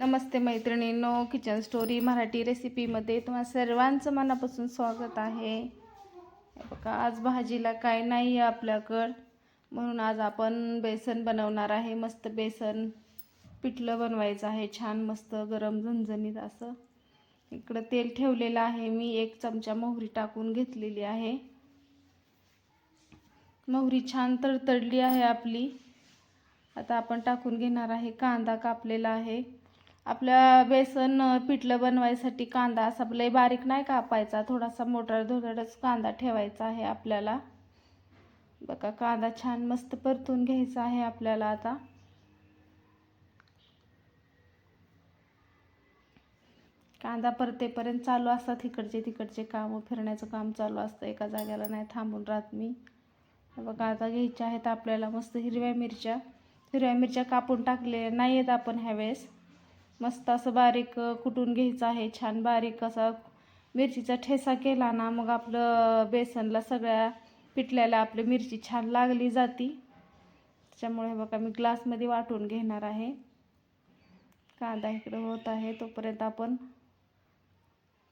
नमस्ते मैत्रिणींनो kitchen story Marathi रेसिपीमध्ये तुम्हा सर्वांचं मनापासून स्वागत आहे. बघा आज भाजीला काय नाही आहे आपल्याकडं. म्हणून आज आपण बेसन बनवणार आहे. मस्त बेसन पिठलं बनवायचं आहे. छान मस्त गरम झणझणीत असं. इकडं तेल ठेवलेलं आहे. मी एक चमचा मोहरी टाकून घेतलेली आहे. मोहरी छान तडतडली आहे आपली. आता आपण टाकून घेणार आहे. कांदा कापलेला आहे. आपल्या बेसन पिठलं बनवायसाठी कांदा असा लय बारीक नाही कापायचा. थोडासा मोठा धोडच कांदा ठेवायचा आहे आपल्याला. बघा कांदा छान मस्त परतून घ्यायचा आहे आपल्याला आता. कांदा परतेपर्यंत चालू असतात. तिकडचे तिकडचे कामं फिरण्याचं काम चालू असतं. एका जागेला नाही थांबून राहत मी. बघा आता घ्यायच्या आहेत आपल्याला मस्त हिरव्या मिरच्या. हिरव्या मिरच्या कापून टाकले नाही आहेत आपण ह्यावेळेस. मस्त असं बारीक कुटून घ्यायचं आहे. छान बारीक असा मिरचीचा ठेसा केला ना मग आपलं बेसनला सगळ्या पिठल्याला आपली मिरची छान लागली जाती. त्याच्यामुळे बघा मी ग्लासमध्ये वाटून घेणार आहे. कांदा इकडं होत आहे तोपर्यंत आपण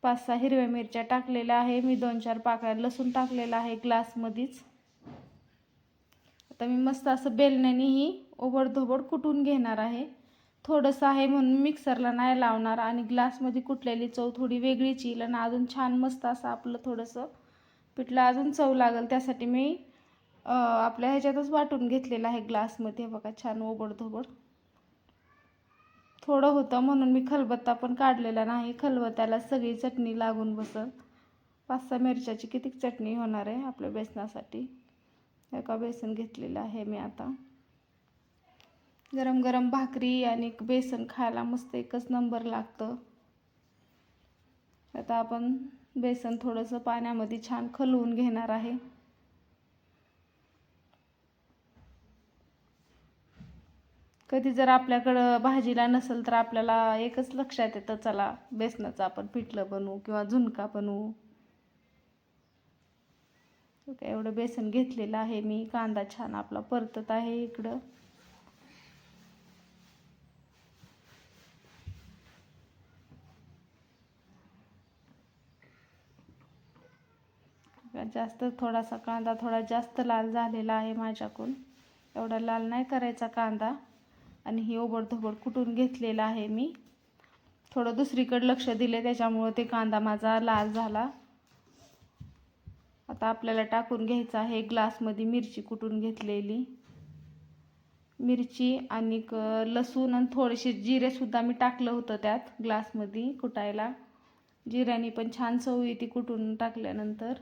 पाच सहा हिरव्या मिरच्या टाकलेल्या आहे. मी दोन चार पाकळ्या लसूण टाकलेला आहे ग्लासमध्येच. आता मी मस्त असं बेलण्यानेही ओबडधोबड कुटून घेणार आहे. थोडंसं आहे म्हणून मिक्सरला नाही लावणार आणि ग्लासमध्ये कुठलेली चव थोडी वेगळीच येईल आणि अजून छान मस्त असं आपलं थोडंसं पिठलं अजून चव लागेल. त्यासाठी मी आपल्या ह्याच्यातच वाटून घेतलेलं आहे ग्लासमध्ये हे बघा छान ओबडधोबड. थोडं होतं म्हणून मी खलबत्ता पण काढलेला नाही. खलबत्त्याला सगळी चटणी लागून बसल. पाच सहा मिरच्याची किती चटणी होणार आहे आपल्या बेसनासाठी? एका बेसन घेतलेलं आहे मी आता. गरम गरम भाकरी आणि बेसन खायला मस्त एकच नंबर लागतं. आता आपण बेसन थोडंसं पाण्यामध्ये छान खलवून घेणार आहे. कधी जर आपल्याकडं भाजीला नसेल तर आपल्याला एकच लक्षात येतं चला बेसनाचं आपण पिठलं बनवू किंवा झुणका बनवू. एवढं बेसन घेतलेलं आहे मी कांदा छान आपला परतत आहे इकडं. जास्त थोडासा कांदा थोडा जास्त लाल झालेला आहे माझ्याकडून. एवढा लाल नाही करायचा कांदा. आणि ही ओबडधोबड कुटून घेतलेला आहे मी. थोडं दुसरीकडे लक्ष दिले त्याच्यामुळं ते कांदा माझा लाल झाला. आता आपल्याला टाकून घ्यायचं आहे ग्लासमध्ये मिरची कुटून घेतलेली. मिरची आणि लसूण आणि थोडेसे जिरेसुद्धा मी टाकलं होतं त्यात ग्लासमध्ये कुटायला. जिऱ्याने पण छान चव येते कुटून टाकल्यानंतर.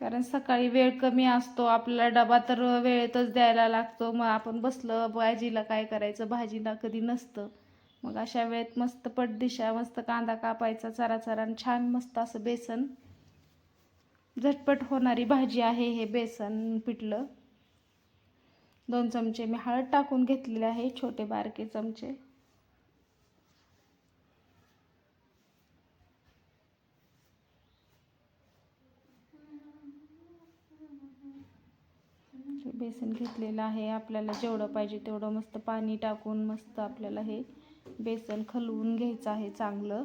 कारण सकाळी वेळ कमी असतो आपल्याला डबा तर वेळेतच द्यायला लागतो. मग आपण बसलं भाजीला काय करायचं? भाजीला कधी नसतं. मग अशा वेळेत मस्त पटदिशा मस्त कांदा कापायचा चरा चरा आणि छान मस्त असं बेसन. झटपट होणारी भाजी आहे हे बेसन पिठलं. दोन चमचे मी हळद टाकून घेतलेले आहे छोटे बारके चमचे हे बेसन घेतलेलं आहे. आपल्याला जेवढं पाहिजे तेवढं मस्त पाणी टाकून मस्त आपल्याला हे बेसन खलवून घ्यायचं आहे चांगलं.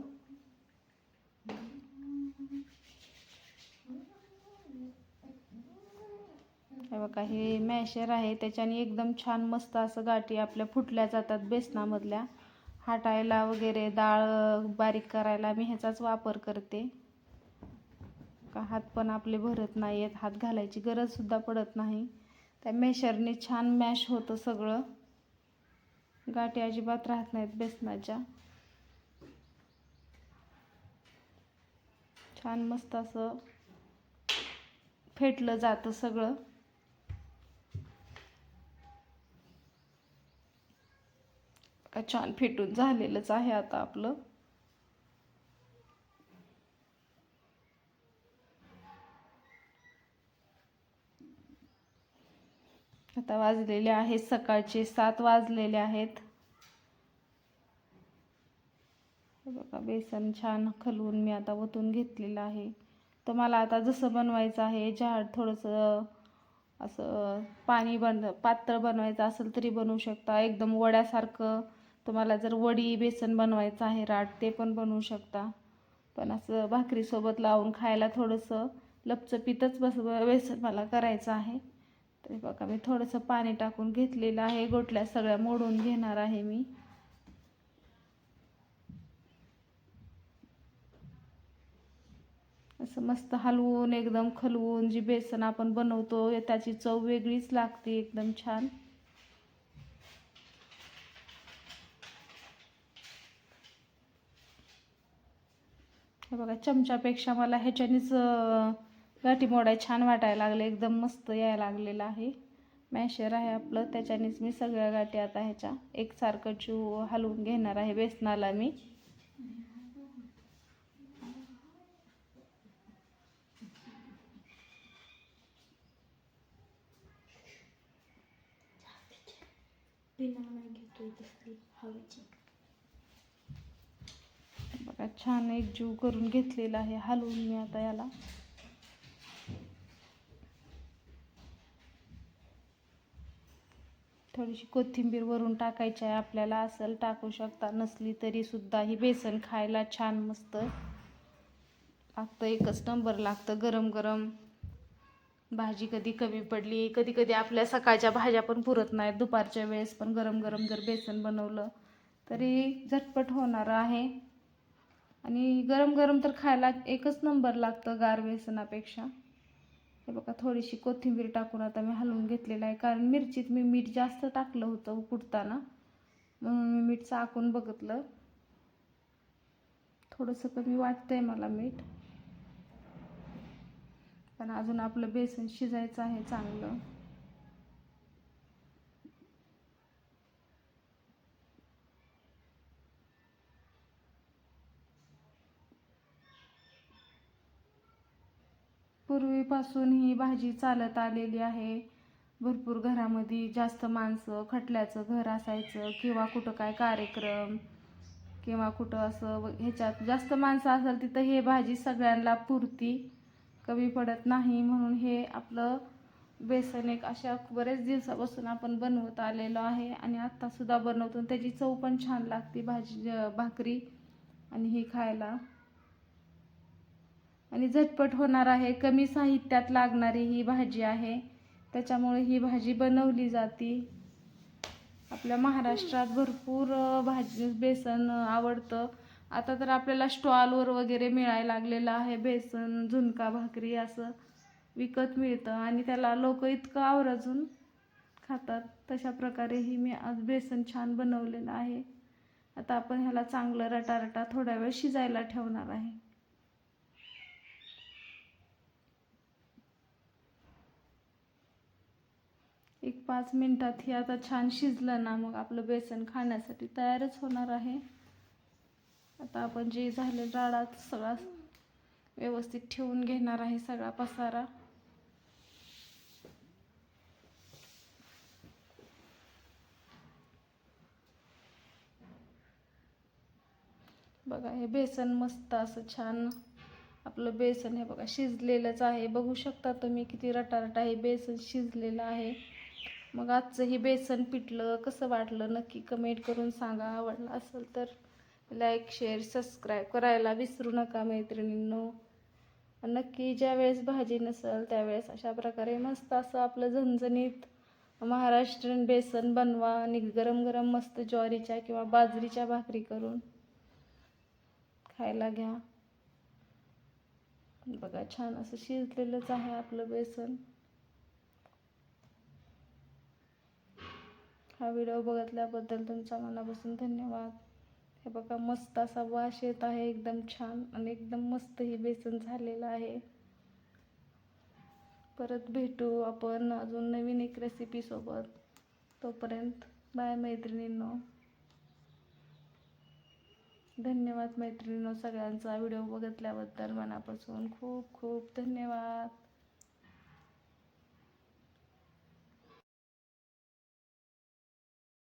हे बघा हे मॅशर आहे. त्याच्याने एकदम छान मस्त असं गाठी आपल्या फुटल्या जातात बेसनामधल्या. हाटायला वगैरे डाळ बारीक करायला मी ह्याचाच वापर करते. का हात पण आपले भरत नाही आहेत हात घालायची गरजसुद्धा पडत नाही. त्या मेशरने छान मॅश होतं सगळं. गाठी अजिबात राहत नाहीत बेसनाच्या. छान मस्त असं फेटलं जातं सगळं. छान फेटून झालेलंच आहे आता आपलं. आता वाजलेले आहेत सकाळचे सात वाजलेले आहेत. बघा बेसन छान खलवून मी आता ओतून घेतलेलं आहे. तर मला आता जसं बनवायचं आहे झाड थोडंसं असं पाणी बन पातळ बनवायचं असेल तरी बनवू शकता. एकदम वड्यासारखं तुम्हाला जर वडी बेसन बनवायचं आहे राट ते पण बनवू शकता. पण असं भाकरीसोबत लावून खायला थोडंसं लपचपितच बस बेसन मला करायचं आहे. तर बघा मी थोडंसं पाणी टाकून घेतलेलं आहे. गोटल्या सगळ्या मोडून घेणार आहे मी. असं मस्त हलवून एकदम खलवून जी बेसन आपण बनवतो त्याची चव वेगळीच लागते एकदम छान. हे बघा चमच्यापेक्षा मला ह्याच्यानेच गाठी मोडाय छान वाटायला लागले एकदम मस्त यायला लागलेलं आहे. मॅशर आहे आपलं त्याच्यानेच मी सगळ्या गाठी आता ह्याच्या एकसारखं जीव हलवून घेणार आहे बेसनाला मी. बघा छान एक जीव करून घेतलेला आहे हलवून मी आता याला. थोडीशी कोथिंबीर वरून टाकायची आहे. आपल्याला असेल टाकू शकता नसली तरी सुद्धा. ही बेसन खायला छान मस्त लागतं. एकच नंबर लागतं. गरम गरम. भाजी कधी कमी पडली कधी कधी आपल्या सकाळच्या भाज्या पण पुरत नाहीत. दुपारच्या वेळेस पण गरम गरम जर बेसन बनवलं तरी झटपट होणार आहे. आणि गरम गरम तर खायला एकच नंबर लागतं गार बेसनापेक्षा. हे बघा थोडीशी कोथिंबीर टाकून आता मी हलवून घेतलेलं आहे. कारण मिरचीत मी मीठ जास्त टाकलं होतं उकडताना. म्हणून मी मीठ चाकून बघितलं. थोडंसं कमी वाटतंय मला मीठ. पण अजून आपलं बेसन शिजायचं आहे चांगलं. पूर्वीपासून ही भाजी चालत आलेली आहे. भरपूर घरामध्ये जास्त माणसं खटल्याचं घर असायचं किंवा कुठं काय कार्यक्रम किंवा कुठं असं ह्याच्यात जास्त माणसं असेल तिथं हे भाजी सगळ्यांना पुरती कमी पडत नाही म्हणून हे आपलं बेसन एक अशा बरेच दिवसापासून आपण बनवत आलेलो आहे आणि आत्तासुद्धा बनवतो त्याची चव पण छान लागते भाजी भाकरी आणि ही खायला. आणि झटपट होणार आहे. कमी साहित्यात लागणारी ही भाजी आहे. त्याच्यामुळे ही भाजी बनवली जाते. आपल्या महाराष्ट्रात भरपूर भाजी बेसन आवडतं. आता तर आपल्याला स्टॉलवर वगैरे मिळायला लागलेलं आहे. बेसन झुणका भाकरी असं विकत मिळतं आणि त्याला लोक इतकं आवर्जून खातात. तशा प्रकारे ही मी आज बेसन छान बनवलेलं आहे. आता आपण ह्याला चांगलं रटारटा थोड्या वेळ शिजायला ठेवणार आहे. एक पाच मिनटात हे आता छान शिजलं ना मग आपलं बेसन खाण्यासाठी तयारच होणार आहे. आता आपण जे झाले राडात सगळा व्यवस्थित ठेवून घेणार आहे सगळा पसारा. बघा हे बेसन मस्त असं छान आपलं बेसन हे बघा शिजलेलंच आहे. बघू शकता तुम्ही किती रटारटा हे बेसन शिजलेलं आहे. मग आजचं हे बेसन पिटलं कसं वाटलं नक्की कमेंट करून सांगा. आवडलं असेल तर लाईक शेअर सबस्क्राईब करायला विसरू नका मैत्रिणींनो. नक्की ज्या वेळेस भाजी नसेल त्यावेळेस अशा प्रकारे मस्त असं आपलं झणझणीत महाराष्ट्रीयन बेसन बनवा आणि गरम गरम मस्त ज्वारीच्या किंवा बाजरीच्या भाकरी करून खायला घ्या. बघा छान असं शिजलेलंच आहे आपलं बेसन. हा व्हिडिओ बघितल्याबद्दल तुमचा मनापासून धन्यवाद. हे बघा मस्त असा वास येत आहे एकदम छान आणि एकदम मस्त ही बेसन झालेलं आहे. परत भेटू आपण अजून नवीन एक रेसिपीसोबत तोपर्यंत बाय मैत्रिणींनो. धन्यवाद मैत्रिणींनो सगळ्यांचा व्हिडिओ बघितल्याबद्दल मनापासून खूप खूप धन्यवाद.